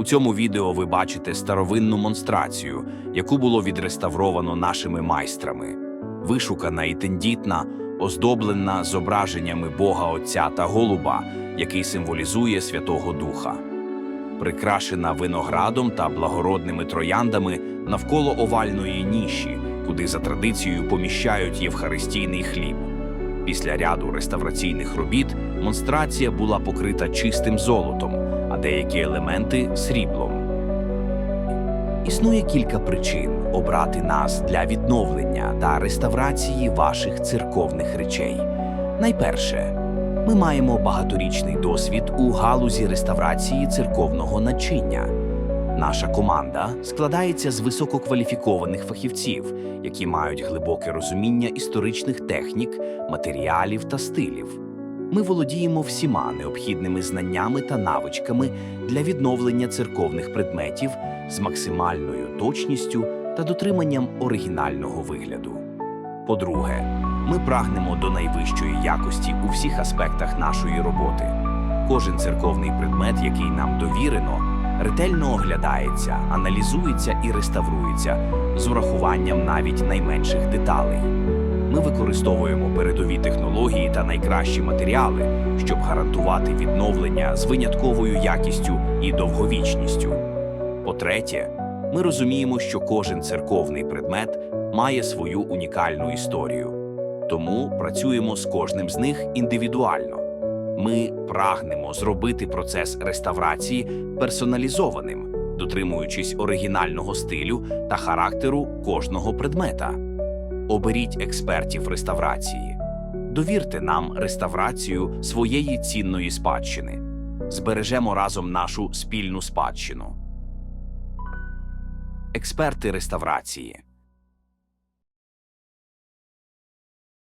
У цьому відео ви бачите старовинну монстрацію, яку було відреставровано нашими майстрами. Вишукана і тендітна, оздоблена зображеннями Бога Отця та Голуба, який символізує Святого Духа. Прикрашена виноградом та благородними трояндами навколо овальної ніші, куди за традицією поміщають євхаристійний хліб. Після ряду реставраційних робіт монстрація була покрита чистим золотом, а деякі елементи сріблом. Існує кілька причин обрати нас для відновлення та реставрації ваших церковних речей. Найперше, ми маємо багаторічний досвід у галузі реставрації церковного начиння. Наша команда складається з висококваліфікованих фахівців, які мають глибоке розуміння історичних технік, матеріалів та стилів. Ми володіємо всіма необхідними знаннями та навичками для відновлення церковних предметів з максимальною точністю та дотриманням оригінального вигляду. По-друге, ми прагнемо до найвищої якості у всіх аспектах нашої роботи. Кожен церковний предмет, який нам довірено, ретельно оглядається, аналізується і реставрується з урахуванням навіть найменших деталей. Ми використовуємо передові технології та найкращі матеріали, щоб гарантувати відновлення з винятковою якістю і довговічністю. По-третє, ми розуміємо, що кожен церковний предмет має свою унікальну історію, тому працюємо з кожним з них індивідуально. Ми прагнемо зробити процес реставрації персоналізованим, дотримуючись оригінального стилю та характеру кожного предмета. Оберіть експертів реставрації. Довірте нам реставрацію своєї цінної спадщини. Збережемо разом нашу спільну спадщину. Експерти реставрації.